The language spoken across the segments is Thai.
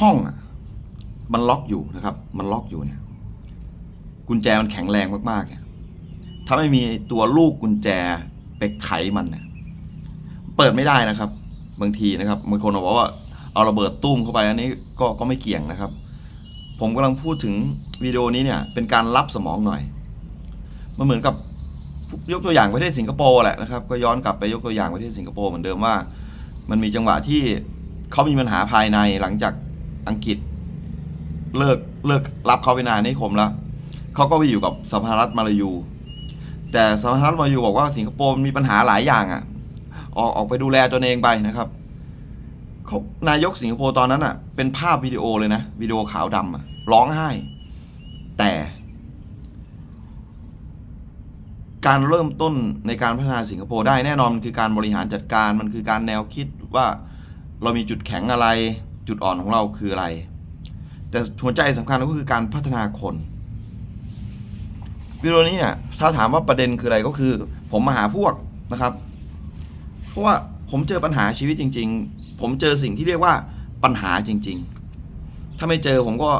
ห้องอะมันล็อกอยู่นะครับ มันล็อกอยู่เนี่ย กุญแจมันแข็งแรงมากๆเนี่ยถ้าไม่มีตัวลูกกุญแจไปไขมันเนี่ยเปิดไม่ได้นะครับ บางทีนะครับบางคนบอกว่าเอาระเบิดตุ้มเข้าไปอันนี้ก็ก็ไม่เกี่ยงนะครับ ผมกำลังพูดถึงวิดีโอนี้เนี่ย เป็นการรับสมองหน่อย มันเหมือนกับยกตัวอย่างประเทศสิงคโปร์แหละนะครับ ก็ย้อนกลับไปยกตัวอย่างประเทศสิงคโปร์เหมือนเดิมว่า มันมีจังหวะที่เขามีปัญหาภายในหลังจาก อังกฤษ เลิกเลิกรับเขาเป็นนายนิคมแล้วเขาก็ไปอยู่กับสหรัฐมาลายู แต่สหรัฐมาลายูบอกว่าสิงคโปร์มีปัญหาหลายอย่างอะ ออกออกไปดูแลตัวเองไปนะครับเขานายกสิงคโปร์ตอนนั้นอะ เป็นภาพวิดีโอเลยนะวิดีโอขาวดำอะร้องไห้ แต่การเริ่มต้นในการพัฒนาสิงคโปร์ได้แน่นอนมันคือการบริหารจัดการมันคือการแนวคิดว่าเรามีจุดแข็งอะไร จุดอ่อนของเราคืออะไร แต่หัวใจสำคัญก็คือการพัฒนาคนวิดีโอนี้เนี่ยถ้าถามว่าประเด็นคืออะไรก็คือ ผมมาหาพวกนะครับ เพราะว่าผมเจอปัญหาชีวิตจริง ๆ ผมเจอสิ่งที่เรียกว่าปัญหาจริง ๆ ถ้าไม่เจอผมก็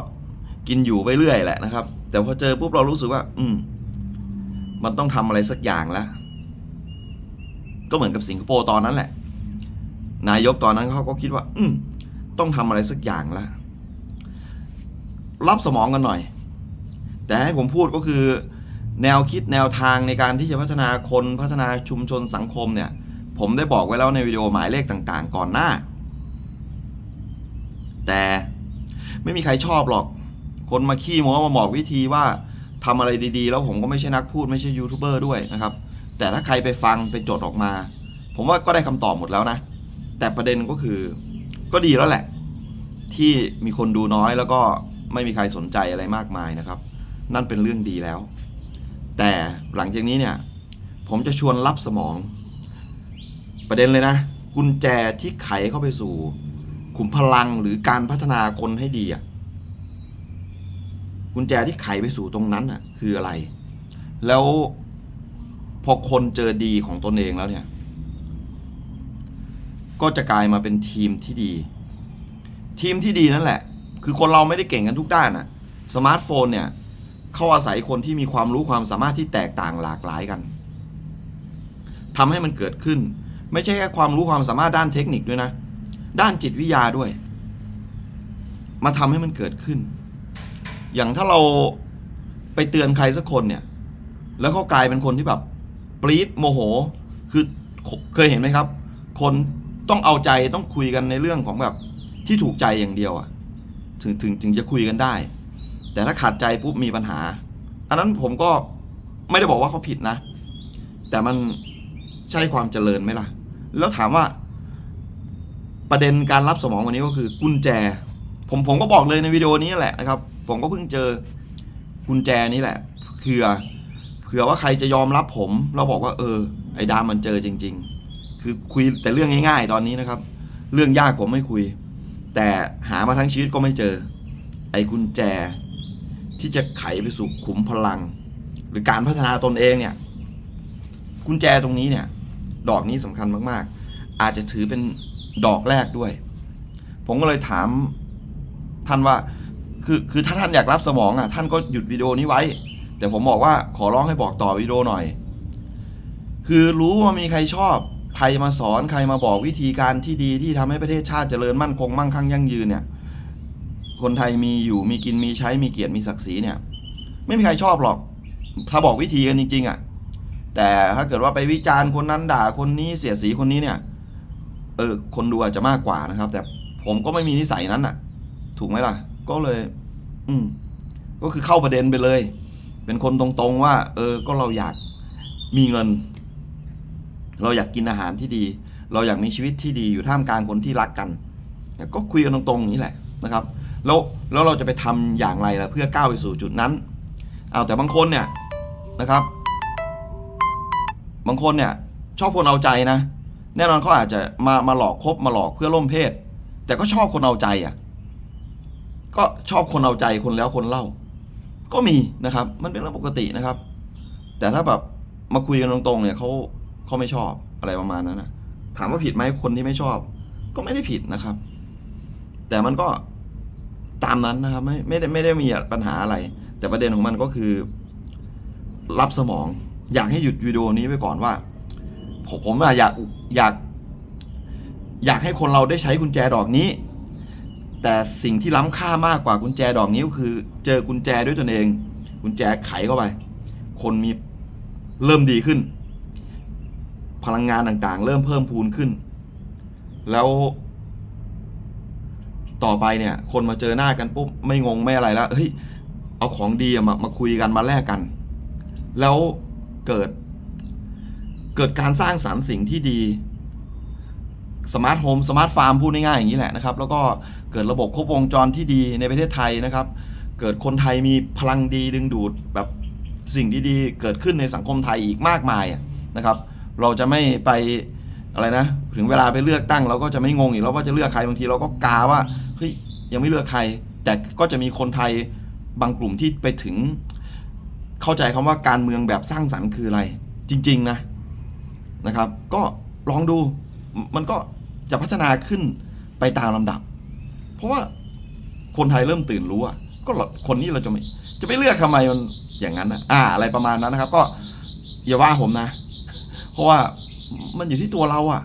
กินอยู่ไปเรื่อยแหละนะครับ แต่พอเจอปุ๊บเรารู้สึกว่า อืม มันต้องทำอะไรสักอย่างแล้วก็เหมือนกับสิงคโปร์ตอนนั้นแหละ นายกตอนนั้นเขาก็คิดว่า อืม ต้องทำอะไรสักอย่างแล้วรับสมองกันหน่อย แต่ให้ผมพูดก็คือ แนวคิดแนวทางในการที่จะพัฒนาคนพัฒนาชุมชนสังคมเนี่ย ผมได้บอกไว้แล้วในวิดีโอหมายเลขต่างๆ ก่อนหน้า แต่ไม่มีใครชอบหรอก คนมาขี้โม้มาบอกวิธีว่าทำอะไรดีๆ แล้วผมก็ไม่ใช่นักพูดไม่ใช่ยูทูบเบอร์ด้วยนะครับ แต่ถ้าใครไปฟังไปจดออกมา ผมว่าก็ได้คำตอบหมดแล้วนะ แต่ประเด็นก็คือ ก็ดีแล้วแหละ ที่มีคนดูน้อยแล้วก็ไม่มีใครสนใจอะไรมากมายนะครับ นั่นเป็นเรื่องดีแล้ว แต่หลังจากนี้เนี่ย ผมจะชวนรับสมอง ประเด็นเลยนะ กุญแจที่ไขเข้าไปสู่ ขุมพลังหรือการพัฒนาคนให้ดีอะกุญแจที่ไขไปสู่ตรงนั้นอะ คืออะไร แล้วพอคนเจอดีของตนเองแล้วเนี่ย ก็จะกลายมาเป็นทีมที่ดี ทีมที่ดีนั่นแหละ คือคนเราไม่ได้เก่งกันทุกด้านอะสมาร์ทโฟนเนี่ยเขาอาศัยคนที่มีความรู้ความสามารถที่แตกต่างหลากหลายกันทำให้มันเกิดขึ้น ไม่ใช่แค่ความรู้ความสามารถด้านเทคนิคด้วยนะ ด้านจิตวิทยาด้วย มาทำให้มันเกิดขึ้น อย่างถ้าเราไปเตือนใครสักคนเนี่ย แล้วเขากลายเป็นคนที่แบบปรี๊ดโมโห คือเคยเห็นไหมครับ คน ต้องเอาใจต้องคุยกันในเรื่องของแบบที่ถูกใจอย่างเดียวอะถึงถึงถึงจะคุยกันได้ แต่ถ้าขาดใจปุ๊บมีปัญหา อันนั้นผมก็ไม่ได้บอกว่าเขาผิดนะ แต่มันใช่ความเจริญไหมล่ะ แล้วถามว่า ประเด็นการรับสมองวันนี้ก็คือกุญแจ ผมผมก็บอกเลยในวิดีโอนี้แหละนะครับ ผมก็เพิ่งเจอกุญแจนี้แหละเผื่อเผื่อว่าใครจะยอมรับผมแล้วบอกว่าเออ ไอ้ดามันเจอจริง ๆ คือคุยแต่เรื่องง่ายๆ ตอนนี้นะครับ เรื่องยากผมไม่คุย แต่หามาทั้งชีวิตก็ไม่เจอ ไอ้กุญแจ ที่จะไขไปสู่ขุมพลัง หรือการพัฒนาตนเองเนี่ย กุญแจตรงนี้เนี่ย ดอกนี้สำคัญมากๆ อาจจะถือเป็นดอกแรกด้วย ผมก็เลยถามท่านว่าคือคือถ้าท่านอยากรับสมองอะท่านก็หยุดวิดีโอนี้ไว้ แต่ผมบอกว่าขอร้องให้บอกต่อวิดีโอหน่อย คือรู้ว่ามีใครชอบ ใครมาสอนใครมาบอกวิธีการที่ดีที่ทำให้ประเทศชาติเจริญมั่นคงมั่งคั่งยั่งยืนเนี่ย คนไทยมีอยู่มีกินมีใช้มีเกียรติมีศักดิ์ศรีเนี่ย ไม่มีใครชอบหรอก ถ้าบอกวิธีกันจริง ๆอะแต่ถ้าเกิดว่าไปวิจารณ์คนนั้นด่าคนนี้เสียสีคนนี้เนี่ยเออคนดูอาจจะมากกว่านะครับ แต่ผมก็ไม่มีนิสัยนั้นอะ ถูกไหมล่ะ ก็เลย อืมก็คือเข้าประเด็นไปเลย เป็นคนตรงๆว่า เออ ก็เราอยากมีเงิน เราอยากกินอาหารที่ดี เราอยากมีชีวิตที่ดีอยู่ท่ามกลางคนที่รักกัน ก็คุยกันตรงๆอย่างนี้แหละนะครับ แล้วแล้วเราจะไปทำอย่างไรล่ะเพื่อก้าวไปสู่จุดนั้น เอาแต่บางคนเนี่ยนะครับ บางคนเนี่ยชอบคนเอาใจนะ แน่นอนเขาอาจจะมามาหลอกคบมาหลอกเพื่อล่มเพศ แต่ก็ชอบคนเอาใจอะ ก็ชอบคนเอาใจคนแล้วคนเล่า ก็มีนะครับ มันเป็นเรื่องปกตินะครับ แต่ถ้าแบบมาคุยกันตรงๆเนี่ยเขา เขาไม่ชอบอะไรประมาณนั้นนะถามว่าผิดไหมคนที่ไม่ชอบ ก็ไม่ได้ผิดนะครับ แต่มันก็ตามนั้นนะครับ ไม่ไม่ได้ไม่ได้มีปัญหาอะไร แต่ประเด็นของมันก็คือ รับสมอง อยากให้หยุดวิดีโอนี้ไว้ก่อนว่า ผมผมอะอยากอยาก อยากให้คนเราได้ใช้กุญแจดอกนี้ แต่สิ่งที่ล้ำค่ามากกว่ากุญแจดอกนี้ก็คือ เจอกุญแจด้วยตนเอง กุญแจไขเข้าไป คนมีเริ่มดีขึ้น พลังงานต่างๆ เริ่มเพิ่มพูนขึ้น แล้วต่อไปเนี่ย คนมาเจอหน้ากันปุ๊บไม่งงไม่อะไรแล้วเฮ้ยเอาของดีมามาคุยกันมาแลกกัน แล้วเกิด เกิดการสร้างสรรค์สิ่งที่ดีสมาร์ทโฮมสมาร์ทฟาร์มพูดง่ายๆอย่างนี้แหละนะครับ แล้วก็เกิดระบบครบวงจรที่ดีในประเทศไทยนะครับ เกิดคนไทยมีพลังดีดึงดูดแบบสิ่งดีๆ เกิดขึ้นในสังคมไทยอีกมากมายนะครับ เราจะไม่ไปอะไรนะ ถึงเวลาไปเลือกตั้งเราก็จะไม่งงอีกแล้วว่าจะเลือกใครบางทีเราก็กาว่าเฮ้ยยังไม่เลือกใคร แต่ก็จะมีคนไทยบางกลุ่มที่ไปถึง เข้าใจคำว่าการเมืองแบบสร้างสรรค์คืออะไร จริง ๆ นะนะครับ ก็ลองดูมันก็จะพัฒนาขึ้นไปตามลำดับ เพราะว่าคนไทยเริ่มตื่นรู้อะก็คนนี้เราจะไม่จะไม่เลือกทำไมมันอย่างนั้นนะอ่า อะไรประมาณนั้นนะครับ ก็อย่าว่าผมนะ เพราะว่ามันอยู่ที่ตัวเราอะ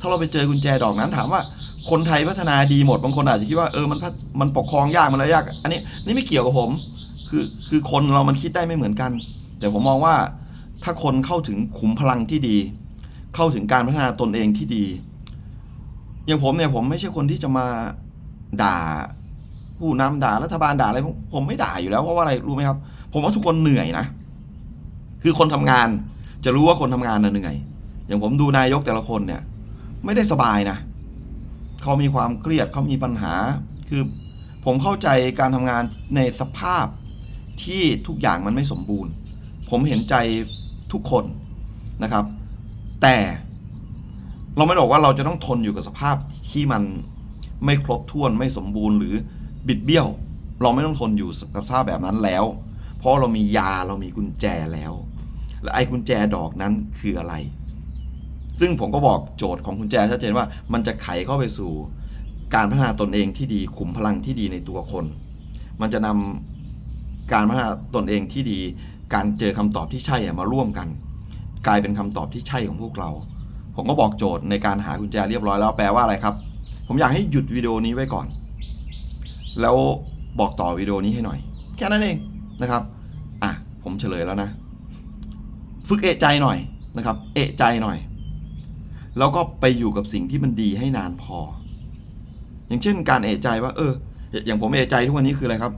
ถ้าเราไปเจอกุญแจดอกนั้นถามว่าคนไทยพัฒนาดีหมดบางคนอาจจะคิดว่าเออมันมันปกครองยากมันอะไรยาก อันนี้นี่ไม่เกี่ยวกับผม คือคือคนเรามันคิดได้ไม่เหมือนกัน แต่ผมมองว่าถ้าคนเข้าถึงขุมพลังที่ดี เข้าถึงการพัฒนาตนเองที่ดี อย่างผมเนี่ยผมไม่ใช่คนที่จะมาด่า ผู้นำด่ารัฐบาลด่าอะไรผมผมไม่ด่าอยู่แล้วเพราะว่าอะไรรู้ไหมครับ ผมว่าทุกคนเหนื่อยนะ คือคนทำงาน จะรู้ว่าคนทำงานน่ะเหนื่อย อย่างผมดูนายกแต่ละคนเนี่ย ไม่ได้สบายนะเขามีความเครียดเขามีปัญหา คือผมเข้าใจการทำงานในสภาพที่ทุกอย่างมันไม่สมบูรณ์ ผมเห็นใจทุกคนนะครับ แต่เราไม่บอกว่าเราจะต้องทนอยู่กับสภาพที่มันไม่ครบถ้วนไม่สมบูรณ์หรือบิดเบี้ยว เราไม่ต้องทนอยู่กับสภาพแบบนั้นแล้ว เพราะเรามียาเรามีกุญแจแล้ว และไอ้กุญแจดอกนั้นคืออะไร ซึ่งผมก็บอกโจทย์ของกุญแจชัดเจนว่ามันจะไขเข้าไปสู่การพัฒนาตนเองที่ดีขุมพลังที่ดีในตัวคน มันจะนำการพัฒนาตนเองที่ดี การเจอคำตอบที่ใช่มาร่วมกัน กลายเป็นคำตอบที่ใช่ของพวกเรา ผมก็บอกโจทย์ในการหากุญแจเรียบร้อยแล้วแปลว่าอะไรครับ ผมอยากให้หยุดวิดีโอนี้ไว้ก่อน แล้วบอกต่อวิดีโอนี้ให้หน่อย แค่นั้นเองนะครับ อะ ผมเฉลยแล้วนะ ฝึกเอะใจหน่อยนะครับ เอะใจหน่อย แล้วก็ไปอยู่กับสิ่งที่มันดีให้นานพอ อย่างเช่นการเอะใจว่า เออ อย่างผมเอะใจทุกวันนี้คืออะไรครับ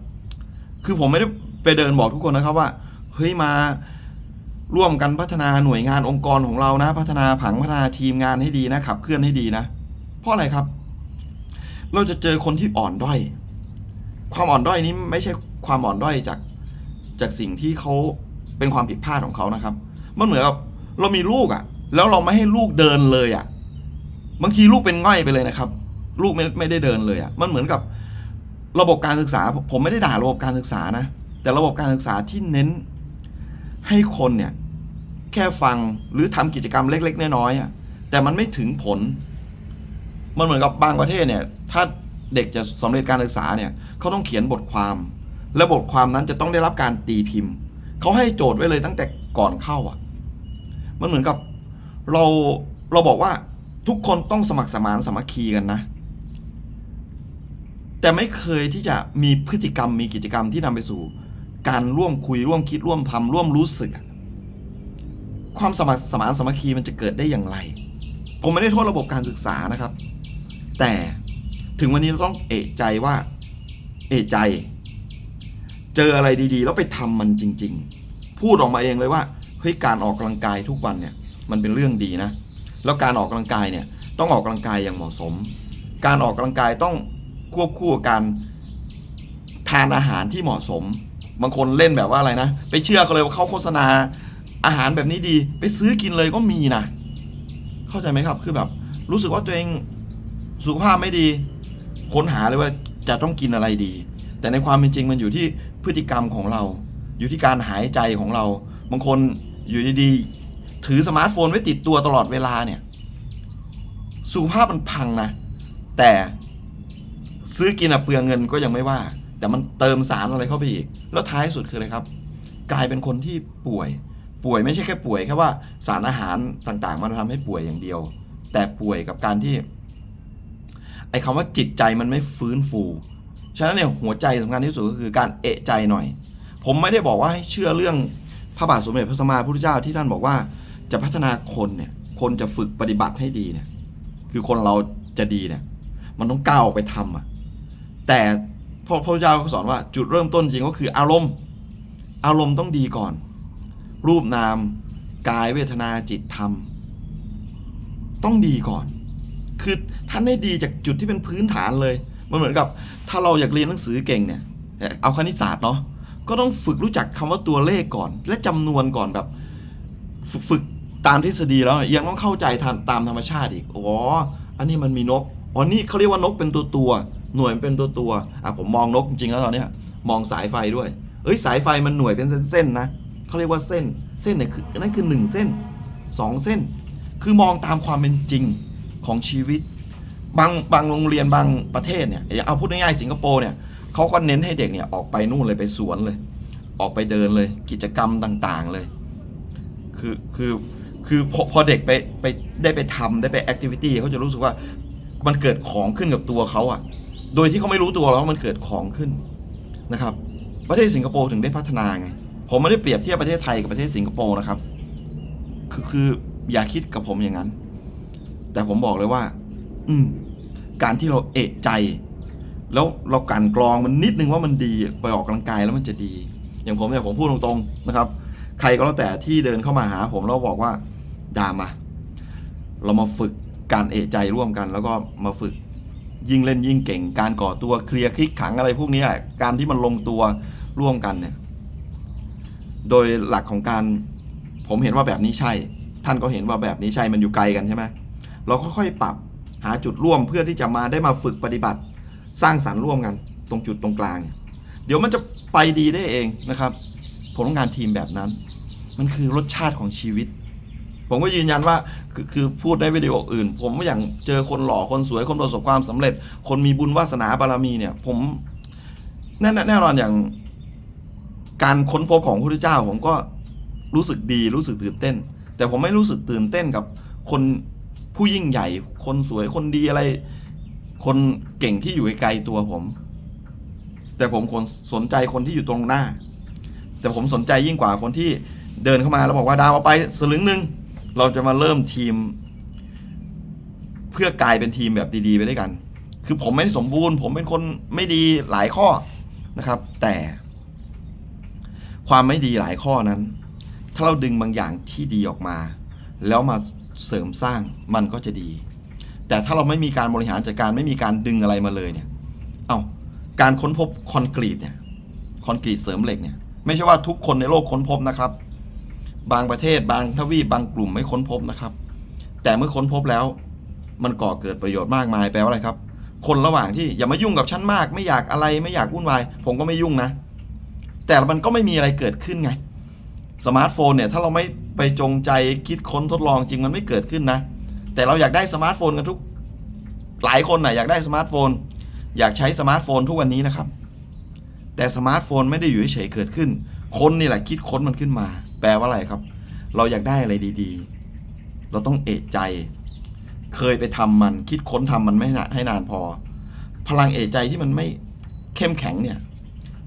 คือผมไม่ได้ไปเดินบอกทุกคนนะครับว่าเฮ้ยมาร่วมกันพัฒนาหน่วยงานองค์กรของเรานะ พัฒนาผังพัฒนาทีมงานให้ดีนะขับเคลื่อนให้ดีนะ เพราะอะไรครับ เราจะเจอคนที่อ่อนด้อย ความอ่อนด้อยนี้ไม่ใช่ความอ่อนด้อยจากจากสิ่งที่เขาเป็นความผิดพลาดของเขานะครับ มันเหมือนกับเรามีลูกอะ่ะ แล้วเราไม่ให้ลูกเดินเลยอะ่ะ บางทีลูกเป็นง่อยไปเลยนะครับ ลูกไม่ไม่ได้เดินเลยอะ่ะ มันเหมือนกับระบบการศึกษา ผมไม่ได้ด่าระบบการศึกษานะ แต่ระบบการศึกษาที่เน้นให้คนเนี่ย แค่ฟังหรือทำกิจกรรมเล็ก ๆ น้อยๆอะ แต่มันไม่ถึงผล มันเหมือนกับบางประเทศเนี่ย ถ้าเด็กจะสำเร็จการศึกษาเนี่ยเขาต้องเขียนบทความ และบทความนั้นจะต้องได้รับการตีพิมพ์ เขาให้โจทย์ไว้เลยตั้งแต่ก่อนเข้าอะ มันเหมือนกับเราเราบอกว่าทุกคนต้องสมัครสมานสามัคคีกันนะ แต่ไม่เคยที่จะมีพฤติกรรมมีกิจกรรมที่นำไปสู่ การร่วมคุยร่วมคิดร่วมทำร่วมรู้สึก ความสมัครสมานสามัคคีมันจะเกิดได้อย่างไร ผมไม่ได้โทษระบบการศึกษานะครับ แต่ถึงวันนี้เราต้องเอะใจว่า เอะใจ เจออะไรดีๆ แล้วไปทำมันจริง ๆ พูดออกมาเองเลยว่า เฮ้ยการออกกำลังกายทุกวันเนี่ยมันเป็นเรื่องดีนะ แล้วการออกกำลังกายเนี่ยต้องออกกำลังกายอย่างเหมาะสม การออกกำลังกายต้องควบคู่กับการทานอาหารที่เหมาะสม บางคนเล่นแบบว่าอะไรนะ ไปเชื่อเขาเลยว่าเขาโฆษณาอาหารแบบนี้ดี ไปซื้อกินเลยก็มีนะ เข้าใจไหมครับ คือแบบ รู้สึกว่าตัวเองสุขภาพไม่ดี ค้นหาเลยว่าจะต้องกินอะไรดี แต่ในความเป็นจริงมันอยู่ที่พฤติกรรมของเรา อยู่ที่การหายใจของเรา บางคน อยู่ดีๆ ถือสมาร์ทโฟนไว้ติดตัวตลอดเวลาเนี่ย สุขภาพมันพังนะ แต่ซื้อกินอะเปลืองเงินก็ยังไม่ว่า แต่มันเติมสารอะไรเข้าไปอีก แล้วท้ายสุดคืออะไรครับ กลายเป็นคนที่ป่วย ป่วยไม่ใช่แค่ป่วยแค่ว่าสารอาหารต่างๆ มันทำให้ป่วยอย่างเดียว แต่ป่วยกับการที่ ไอ้คำว่าจิตใจมันไม่ฟื้นฟู ฉะนั้นเนี่ยหัวใจสำคัญที่สุดก็คือการเอะใจหน่อย ผมไม่ได้บอกว่าให้เชื่อเรื่อง พระบาทสมเด็จพระสัมมาสัมพุทธเจ้าที่ท่านบอกว่าจะพัฒนาคนเนี่ย คนจะฝึกปฏิบัติให้ดีเนี่ย คือคนเราจะดีเนี่ย มันต้องก้าวออกไปทำอะแต่พระพระพุทธเจ้าก็สอนว่าจุดเริ่มต้นจริงก็คืออารมณ์ อารมณ์ต้องดีก่อน รูปนามกายเวทนาจิตธรรม ต้องดีก่อน คือท่านให้ดีจากจุดที่เป็นพื้นฐานเลย มันเหมือนกับ ถ้าเราอยากเรียนหนังสือเก่งเนี่ย เอาคณิตศาสตร์เนาะ ก็ต้องฝึกรู้จักคำว่าตัวเลขก่อน และจำนวนก่อนแบบ ฝึกตามทฤษฎีแล้วยังต้องเข้าใจตามธรรมชาติอีกอ๋ออันนี้มันมีนกอ๋อนี่เขาเรียกว่านกเป็นตัวตัวหน่วยเป็นตัวตัวอะผมมองนกจริงๆแล้วตอนนี้มองสายไฟด้วย เอ้ยสายไฟมันหน่วยเป็นเส้นๆนะเขาเรียกว่าเส้นเส้นเนี่ยคือนั่นคือหนึ่งเส้นสองเส้น คือมองตามความเป็นจริงของชีวิต บางบางโรงเรียนบางประเทศเนี่ยอย่างเอาพูดง่ายๆสิงคโปร์เนี่ย เขาก็เน้นให้เด็กเนี่ยออกไปนู่นเลยไปสวนเลย ออกไปเดินเลยกิจกรรมต่างๆเลย คือคือคือพอพอเด็กไปไปได้ไปทำได้ไปแอคทิวิตี้เขาจะรู้สึกว่ามันเกิดของขึ้นกับตัวเขาอะโดยที่เขาไม่รู้ตัวหรอกว่ามันเกิดของขึ้นนะครับ ประเทศสิงคโปร์ถึงได้พัฒนาไง ผมไม่ได้เปรียบเทียบประเทศไทยกับประเทศสิงคโปร์นะครับ คือคืออย่าคิดกับผมอย่างนั้น แต่ผมบอกเลยว่า อืม การที่เราเอะใจ แล้วเรากันกรองมันนิดนึงว่ามันดีไปออกกำลังกายแล้วมันจะดี อย่างผมเนี่ยผมพูดตรงๆนะครับ ใครก็แล้วแต่ที่เดินเข้ามาหาผมแล้วบอกว่าดามาเรามาฝึกการเอะใจร่วมกัน แล้วก็มาฝึกยิ่งเล่นยิ่งเก่ง การก่อตัวเคลียร์คลิกขังอะไรพวกนี้แหละการที่มันลงตัวร่วมกันเนี่ยโดยหลักของการผมเห็นว่าแบบนี้ใช่ ท่านก็เห็นว่าแบบนี้ใช่มันอยู่ไกลกันใช่ไหมเราค่อยๆปรับหาจุดร่วมเพื่อที่จะมาได้มาฝึกปฏิบัติ สร้างสรรค์ร่วมกัน ตรงจุดตรงกลางเนี่ยเดี๋ยวมันจะไปดีได้เองนะครับ ผมต้องการทีมแบบนั้น มันคือรสชาติของชีวิต ผมก็ยืนยันว่าคือคือพูดในวิดีโออื่น ผมอย่างเจอคนหล่อคนสวยคนประสบความสำเร็จ คนมีบุญวาสนาบารมีเนี่ย ผมแน่แน่นอนอย่างการค้นพบของพระพุทธเจ้า ผมก็รู้สึกดีรู้สึกตื่นเต้น แต่ผมไม่รู้สึกตื่นเต้นกับคนผู้ยิ่งใหญ่ คนสวยคนดีอะไร คนเก่งที่อยู่ไกลๆตัวผม แต่ผมคนสนใจคนที่อยู่ตรงหน้า แต่ผมสนใจยิ่งกว่าคนที่เดินเข้ามาแล้วบอกว่าดาวเอาไปสลึงหนึ่งเราจะมาเริ่มทีม เพื่อกลายเป็นทีมแบบดีๆไปด้วยกัน คือผมไม่สมบูรณ์ ผมเป็นคนไม่ดีหลายข้อนะครับ แต่ ความไม่ดีหลายข้อนั้น ถ้าเราดึงบางอย่างที่ดีออกมา แล้วมาเสริมสร้างมันก็จะดี แต่ถ้าเราไม่มีการบริหารจัดการไม่มีการดึงอะไรมาเลยเนี่ย เอา้าการค้นพบคอนกรีตเนี่ยคอนกรีตเสริมเหล็กเนี่ยไม่ใช่ว่าทุกคนในโลกค้นพบนะครับ บางประเทศบางทวีปบางกลุ่มไม่ค้นพบนะครับ แต่เมื่อค้นพบแล้ว มันก่อเกิดประโยชน์มากมายแปลว่าอะไรครับ คนระหว่างที่อย่ามายุ่งกับฉันมาก ไม่อยากอะไรไม่อยากวุ่นวายผมก็ไม่ยุ่งนะ แต่มันก็ไม่มีอะไรเกิดขึ้นไงสมาร์ทโฟนเนี่ยถ้าเราไม่ไปจงใจคิดค้นทดลองจริงมันไม่เกิดขึ้นนะ แต่เราอยากได้สมาร์ทโฟนกันทุกหลายคนนะอยากได้สมาร์ทโฟน อยากใช้สมาร์ทโฟนทุกวันนี้นะครับ แต่สมาร์ทโฟนไม่ได้อยู่เฉยเกิดขึ้น คนนี่แหละคิดค้นมันขึ้นมา แปลว่าอะไรครับ เราอยากได้อะไรดีๆ เราต้องเอะใจ เคยไปทำมันคิดค้นทำมันไม่นานให้นานพอ พลังเอะใจที่มันไม่เข้มแข็งเนี่ย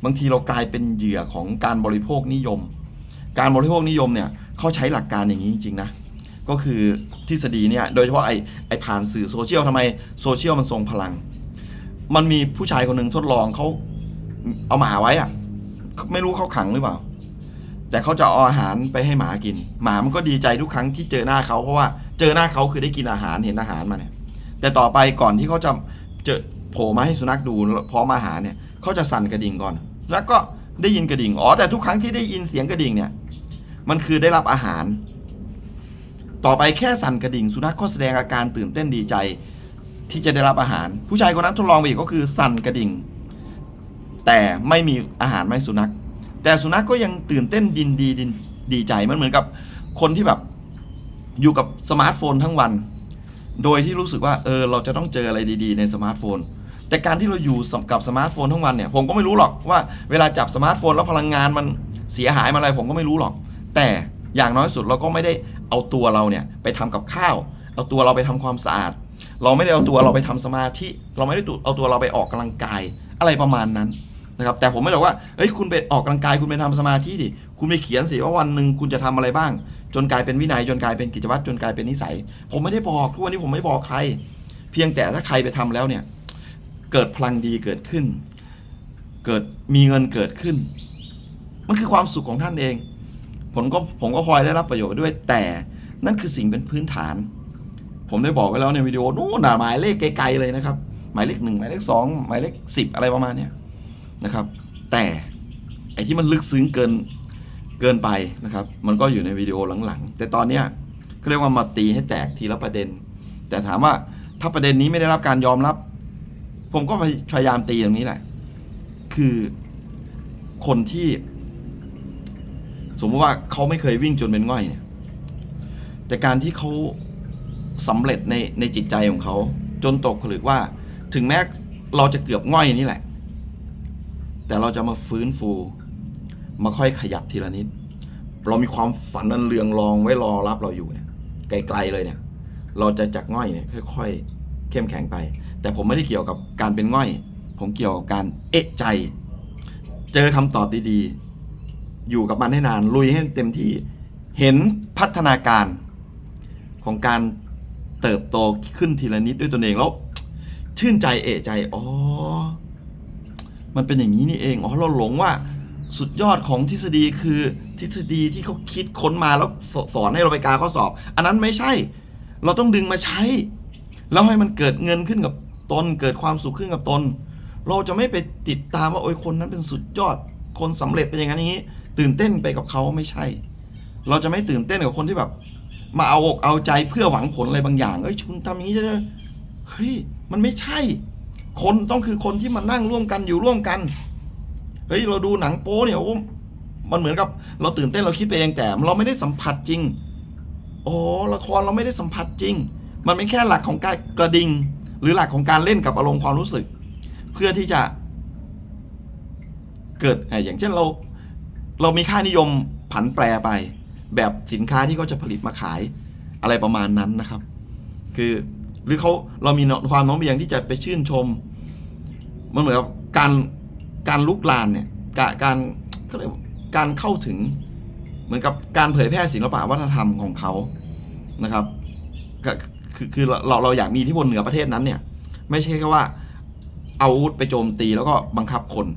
บางทีเรากลายเป็นเหยื่อของการบริโภคนิยม การบริโภคนิยมเนี่ยเขาใช้หลักการอย่างนี้จริงๆนะ ก็คือทฤษฎีเนี่ยโดยเฉพาะไอ้ไอ้ผ่านสื่อโซเชียลทำไมโซเชียลมันทรงพลัง มันมีผู้ชายคนหนึ่งทดลองเขาเอาหมาไว้อะไม่รู้เขาขังหรือเปล่า แต่เขาจะเอาอาหารไปให้หมากิน หมามันก็ดีใจทุกครั้งที่เจอหน้าเขาเพราะว่าเจอหน้าเขาคือได้กินอาหารเห็นอาหารมาเนี่ยแต่ต่อไปก่อนที่เขาจะเจอโผล่มาให้สุนัขดูพร้อมอาหารเนี่ยเขาจะสั่นกระดิ่งก่อนแล้วก็ได้ยินกระดิ่งอ๋อแต่ทุกครั้งที่ได้ยินเสียงกระดิ่งเนี่ย มันคือได้รับอาหาร ต่อไปแค่สั่นกระดิ่ง สุนัขก็แสดงอาการตื่นเต้นดีใจ ที่จะได้รับอาหาร ผู้ชายคนนั้นทดลองไปอีกก็คือสั่นกระดิ่ง แต่ไม่มีอาหารไม่สุนัข แต่สุนัขก็ยังตื่นเต้นดินดีดินดีใจมันเหมือนกับคนที่แบบอยู่กับสมาร์ทโฟนทั้งวัน โดยที่รู้สึกว่าเออเราจะต้องเจออะไรดีๆ ในสมาร์ทโฟน แต่การที่เราอยู่กับสมาร์ทโฟนทั้งวันเนี่ยผมก็ไม่รู้หรอกว่าเวลาจับสมาร์ทโฟนแล้วพลังงานมันเสียหายมาอะไรผมก็ไม่รู้หรอก แต่ อย่างน้อยสุดเราก็ไม่ได้เอาตัวเราเนี่ยไปทำกับข้าว เอาตัวเราไปทำความสะอาด เราไม่ได้เอาตัวเราไปทำสมาธิ เราไม่ได้เอาตัวเราไปออกกำลังกายอะไรประมาณนั้นนะครับ แต่ผมไม่ได้บอกว่า เฮ้ย คุณไปออกกำลังกาย คุณไปทำสมาธิดิ คุณไปเขียนสิว่าวันหนึ่งคุณจะทำอะไรบ้าง จนกลายเป็นวินัย จนกลายเป็นกิจวัตร จนกลายเป็นนิสัย ผมไม่ได้บอกทุกวันนี้ผมไม่บอกใคร เพียงแต่ถ้าใครไปทำแล้วเนี่ย เกิดพลังดีเกิดขึ้น เกิดมีเงินเกิดขึ้น มันคือความสุขของท่านเอง ผมก็ผมก็คอยได้รับประโยชน์ด้วยแต่นั่นคือสิ่งเป็นพื้นฐาน ผมได้บอกไว้แล้วในวิดีโอนู้นนะหมายเลขไกลๆเลยนะครับ หมายเลขหนึ่งหมายเลขสองหมายเลขสิบอะไรประมาณเนี้ยนะครับ แต่ไอ้ที่มันลึกซึ้งเกินเกินไปนะครับ มันก็อยู่ในวิดีโอหลังๆ แต่ตอนเนี้ยก็เรียกว่ามาตีให้แตกทีละประเด็น แต่ถามว่าถ้าประเด็นนี้ไม่ได้รับการยอมรับ ผมก็พยายามตีตรงนี้แหละ คือคนที่ สมมติว่าเขาไม่เคยวิ่งจนเป็นง่อยเนี่ย แต่การที่เขาสำเร็จในในจิตใจของเขาจนตกผลึกว่า ถึงแม้เราจะเกือบง่อยนี่แหละ แต่เราจะมาฟื้นฟู มาค่อยขยับทีละนิด เรามีความฝันนันเรืองรองไว้รอรับเราอยู่เนี่ยไกลๆเลยเนี่ย เราจะจากง่อยเนี่ยค่อยๆเข้มแข็งไป แต่ผมไม่ได้เกี่ยวกับการเป็นง่อย ผมเกี่ยวกับการเอะใจ เจอคำตอบดีๆ อยู่กับมันให้นาน ลุยให้เต็มที่ เห็นพัฒนาการของการเติบโตขึ้นทีละนิดด้วยตนเองแล้ว ชื่นใจเอะใจอ๋อมันเป็นอย่างนี้นี่เองอ๋อเราหลงว่าสุดยอดของทฤษฎีคือทฤษฎีที่เขาคิดค้นมาแล้วสสอนให้เราไปกาข้อสอบ อันนั้นไม่ใช่ เราต้องดึงมาใช้ แล้วให้มันเกิดเงินขึ้นกับตนเกิดความสุขขึ้นกับตน เราจะไม่ไปติดตามว่าโอ้ยคนนั้นเป็นสุดยอดคนสำเร็จเป็นอย่างนั้นอย่างนี้ ตื่นเต้นไปกับเขาไม่ใช่ เราจะไม่ตื่นเต้นกับคนที่แบบ มาเอาอกเอาใจเพื่อหวังผลอะไรบางอย่างเอ้ยคุณทำอย่างนี้จะเฮ้ยมันไม่ใช่ คนต้องคือคนที่มานั่งร่วมกันอยู่ร่วมกันเฮ้ยเราดูหนังโป๊เนี่ยโอ้มันเหมือนกับ เราตื่นเต้นเราคิดไปเองแต่ เราไม่ได้สัมผัสจริงโอ้ละครเราไม่ได้สัมผัสจริง มันเป็นแค่หลักของการกระดิ่งหรือหลักของการเล่นกับอารมณ์ความรู้สึก เพื่อที่จะเกิดอะอย่างเช่นเรา เรามีค่านิยมผันแปรไป แบบสินค้าที่เขาจะผลิตมาขายอะไรประมาณนั้นนะครับ คือหรือเขาเรามีความโน้มเอียงที่จะไปชื่นชม มันเหมือนกับการการลุกลานเนี่ยการการเขาเรียกการเข้าถึงเหมือนกับการเผยแพร่ศิลปะวัฒนธรรมของเขานะครับก็คือคือเราเราเราอยากมีอิที่พลเหนือประเทศนั้นเนี่ย ไม่ใช่แค่ว่า เอาอาวุธไปโจมตีแล้วก็บังคับคน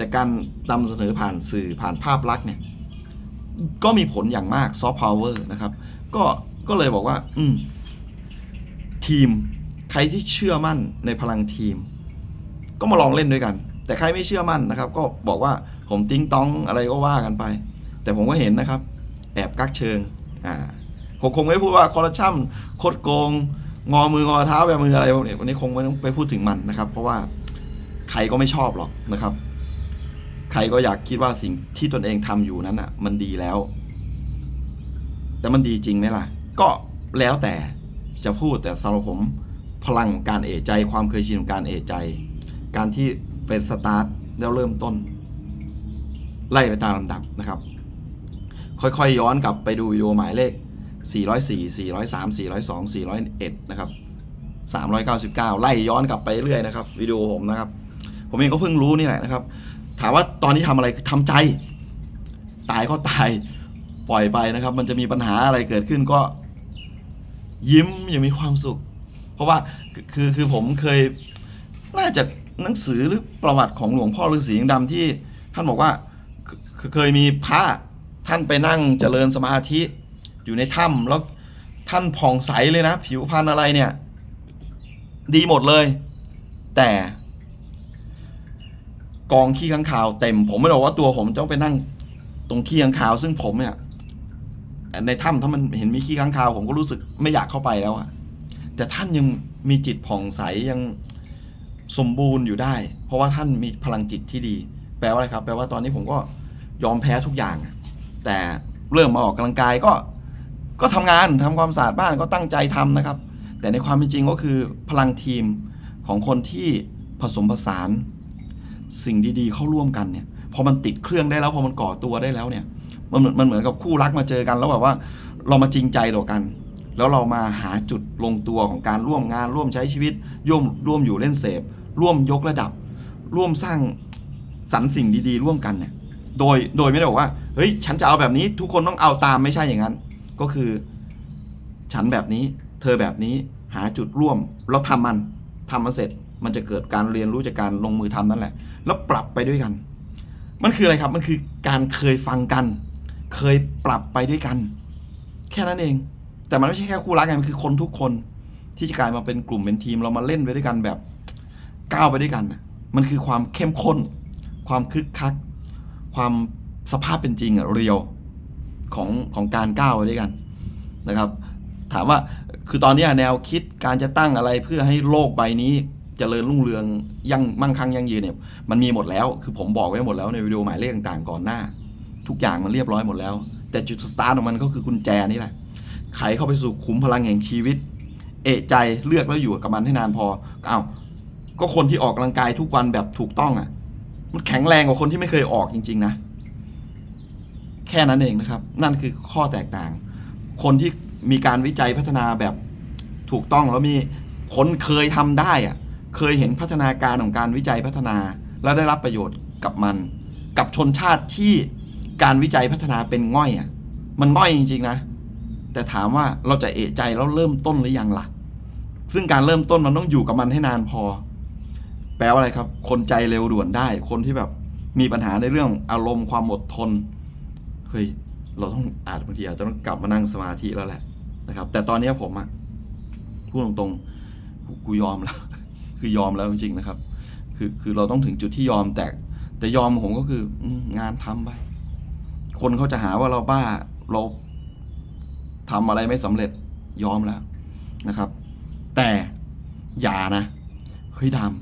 แต่การนำเสนอผ่านสื่อผ่านภาพลักษณ์เนี่ย ก็มีผลอย่างมากซอฟต์พาวเวอร์นะครับ ก็ก็เลยบอกว่า อืม ทีมใครที่เชื่อมั่นในพลังทีม ก็มาลองเล่นด้วยกัน แต่ใครไม่เชื่อมั่นนะครับ ก็บอกว่าผมติ้งต้องอะไรก็ว่ากันไป แต่ผมก็เห็นนะครับ แอบกักเชิง อ่าคงคงไม่พูดว่าคอร์รัปชันคดโกง งอมืองอเท้าแบบมืออะไรพวกนี้วันนี้คงไม่ต้องไปพูดถึงมันนะครับ เพราะว่าใครก็ไม่ชอบหรอกนะครับ ใครก็อยากคิดว่าสิ่งที่ตนเองทำอยู่นั้นอะ มันดีแล้ว แต่มันดีจริงไหมล่ะ ก็แล้วแต่จะพูดแต่สำหรับผมพลังของการเอะใจความเคยชินของการเอะใจ การที่เป็นสตาร์ทแล้วเริ่มต้น ไล่ไปตามลำดับนะครับ ค่อยๆย้อนกลับไปดูวิดีโอหมายเลข 404 403 402 401 นะครับ 399 ไล่ย้อนกลับไปเรื่อยนะครับวิดีโอผมนะครับ ผมเองก็เพิ่งรู้นี่แหละนะครับ ถามว่าตอนนี้ทำอะไรคือทำใจ ตายก็ตายปล่อยไปนะครับ มันจะมีปัญหาอะไรเกิดขึ้นก็ ยิ้มอย่างมีความสุข เพราะว่าคือคือผมเคยน่าจะหนังสือหรือประวัติของหลวงพ่อฤาษีดำที่ ท่านบอกว่าเคเคยมีพระท่านไปนั่งเจริญสมาธิอยู่ในถ้ำแล้วท่านผ่องใสเลยนะ ผิวพรรณอะไรเนี่ย ดีหมดเลย แต่ กองขี้ข้างคาวเต็ม ผมไม่ได้บอกว่าตัวผมต้องไปนั่งตรงขี้ข้างคาว ซึ่งผมเนี่ย ในถ้ำถ้ามันเห็นมีขี้ข้างคาว ผมก็รู้สึกไม่อยากเข้าไปแล้วอะแต่ท่านยังมีจิตผ่องใสยังสมบูรณ์อยู่ได้ เพราะว่าท่านมีพลังจิตที่ดี แปลว่าอะไรครับ แปลว่าตอนนี้ผมก็ยอมแพ้ทุกอย่าง แต่เริ่มมาออกกำลังกายก็ก็ทำงานทำความสะอาดบ้านก็ตั้งใจทำนะครับ แต่ในความเป็นจริงก็คือพลังทีมของคนที่ผสมผสาน สิ่งดีๆเข้าร่วมกันเนี่ยพอมันติดเครื่องได้แล้วพอมันก่อตัวได้แล้วเนี่ยมันเหมือนมันเหมือนกับคู่รักมาเจอกัน แล้วแบบว่าเรามาจริงใจต่อกัน แล้วเรามาหาจุดลงตัวของการร่วมงานร่วมใช้ชีวิตร่วมร่วมอยู่เล่นเสพ ร่วมยกระดับ ร่วมสร้างสรรสิ่งดีๆ ร่วมกันเนี่ยโดยโดยไม่ได้บอกว่าเฮ้ยฉันจะเอาแบบนี้ทุกคนต้องเอาตามไม่ใช่อย่างนั้น ก็คือ ฉันแบบนี้ เธอแบบนี้หาจุดร่วมแล้วทำมันทำมันเสร็จ มันจะเกิดการเรียนรู้จากการลงมือทำนั่นแหละ แล้วปรับไปด้วยกัน มันคืออะไรครับ มันคือการเคยฟังกัน เคยปรับไปด้วยกัน แค่นั้นเอง แต่มันไม่ใช่แค่คู่รักไงมันคือคนทุกคนที่จะกลายมาเป็นกลุ่มเป็นทีม เรามาเล่นไปด้วยกันแบบก้าวไปด้วยกันน่ะมันคือความเข้มข้น ความคึกคัก ความสภาพเป็นจริงอะเรียวของของการก้าวไปด้วยกันนะครับ ถามว่าคือตอนนี้แนวคิดการจะตั้งอะไรเพื่อให้โลกใบนี้ เจริญรุ่งเรืองยั่งมั่งคั่งยั่งยืนเนี่ยมันมีหมดแล้ว คือผมบอกไว้หมดแล้วในวิดีโอหมายเลขต่างๆก่อนหน้า ทุกอย่างมันเรียบร้อยหมดแล้ว แต่จุดสตาร์ทของมันก็คือกุญแจนี่แหละไขเข้าไปสู่ขุมพลังแห่งชีวิต เอะใจเลือกแล้วอยู่กับมันให้นานพออ้าวก็คนที่ออกกำลังกายทุกวันแบบถูกต้องอะ มันแข็งแรงกว่าคนที่ไม่เคยออกจริง ๆ นะ แค่นั้นเองนะครับ นั่นคือข้อแตกต่าง คนที่มีการวิจัยพัฒนาแบบถูกต้องแล้วมีคนเคยทำได้อะ เคยเห็นพัฒนาการของการวิจัยพัฒนา แล้วได้รับประโยชน์กับมัน กับชนชาติที่การวิจัยพัฒนาเป็นง่อยอะมันง่อยจริง ๆ นะ แต่ถามว่าเราจะเอะใจแล้วเริ่มต้นหรือยังล่ะ ซึ่งการเริ่มต้นมันต้องอยู่กับมันให้นานพอ แปลว่าอะไรครับ คนใจเร็วด่วนได้ คนที่แบบมีปัญหาในเรื่องอารมณ์ความอดทนเฮ้ยเราต้องอาจบางทีอาจจะต้องกลับมานั่งสมาธิแล้วแหละนะครับ แต่ตอนนี้ผมอะพูดตรงๆกูยอมแล้ว คือยอมแล้วจริงๆนะครับ คือคือเราต้องถึงจุดที่ยอมแต่แต่ยอมผมก็คืองานทำไปคนเขาจะหาว่าเราบ้าเราทำอะไรไม่สำเร็จยอมแล้วนะครับ แต่อย่านะเฮ้ยดาม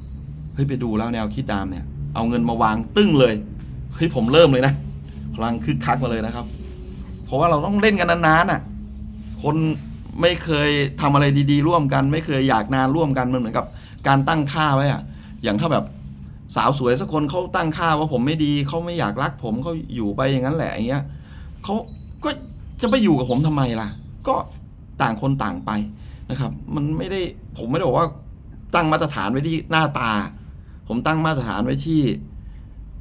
เฮ้ยไปดูแล้วแนวคิดดามเนี่ย เอาเงินมาวางตึ้งเลยเฮ้ยผมเริ่มเลยนะพลังคึกคักมาเลยนะครับ เพราะว่าเราต้องเล่นกันนานๆน่ะ คนไม่เคยทำอะไรดี ๆ ร่วมกัน ไม่เคยอยากนานร่วมกันมันเหมือนกับ การตั้งค่าไว้อะอย่างถ้าแบบสาวสวยสักคนเขาตั้งค่าว่าผมไม่ดีเขาไม่อยากรักผมเขาอยู่ไปอย่างนั้นแหละอย่างเงี้ยเขาก็จะไปอยู่กับผมทำไมล่ะ ก็ต่างคนต่างไปนะครับ มันไม่ได้ผมไม่ได้บอกว่าตั้งมาตรฐานไว้ที่หน้าตา ผมตั้งมาตรฐานไว้ที่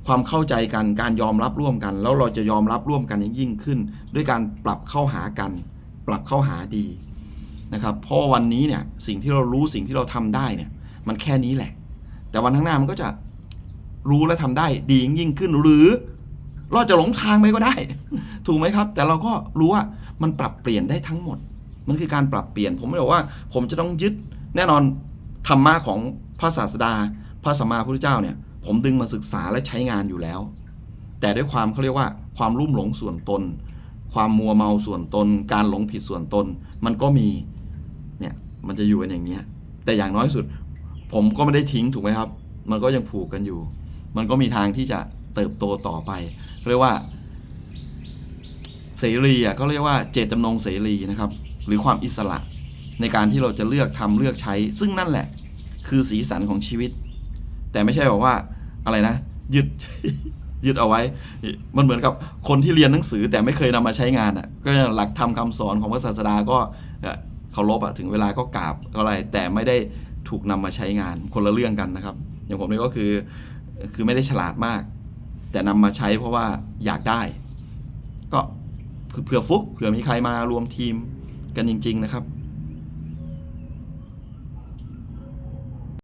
ความเข้าใจกันการยอมรับร่วมกัน แล้วเราจะยอมรับร่วมกันยิ่งขึ้น ด้วยการปรับเข้าหากัน ปรับเข้าหาดีนะครับเพราะวันนี้เนี่ยสิ่งที่เรารู้สิ่งที่เราทำได้เนี่ย มันแค่นี้แหละ แต่วันข้างหน้ามันก็จะรู้และทำได้ดียิ่งขึ้นหรือเราจะหลงทางไปก็ได้ ถูกไหมครับ แต่เราก็รู้ว่ามันปรับเปลี่ยนได้ทั้งหมด มันคือการปรับเปลี่ยน ผมไม่บอกว่า ผมจะต้องยึดแน่นอนธรรมะของพระศาสดา พระสัมมาพุทธเจ้าเนี่ย ผมดึงมาศึกษาและใช้งานอยู่แล้ว แต่ด้วยความเขาเรียกว่า ความรุ่มหลงส่วนตน ความมัวเมาส่วนตน การหลงผิดส่วนตน มันก็มีเนี่ยมันจะอยู่กันอย่างเนี้ยแต่อย่างน้อยสุด ผมก็ไม่ได้ทิ้งถูกไหมครับ มันก็ยังผูกกันอยู่ มันก็มีทางที่จะเติบโตต่อไป เรียกว่า เสรีอะเขาเรียกว่าเจตจำนงเสรีนะครับ หรือความอิสระในการที่เราจะเลือกทำเลือกใช้ ซึ่งนั่นแหละ คือสีสันของชีวิต แต่ไม่ใช่บอกว่าอะไรนะยึดยึดเอาไว้ มันเหมือนกับคนที่เรียนหนังสือแต่ไม่เคยนำมาใช้งานอะ ก็หลักธรรมคาสอนของพระศาสดาก็เคารพอะถึงเวลาก็กราบอะไรแต่ไม่ได้ ถูกนำมาใช้งานคนละเรื่องกันนะครับ อย่างผมนี่ก็คือคือไม่ได้ฉลาดมาก แต่นำมาใช้เพราะว่าอยากได้ ก็เผื่อฟุกเผื่อมีใครมารวมทีมกันจริง ๆ นะครับ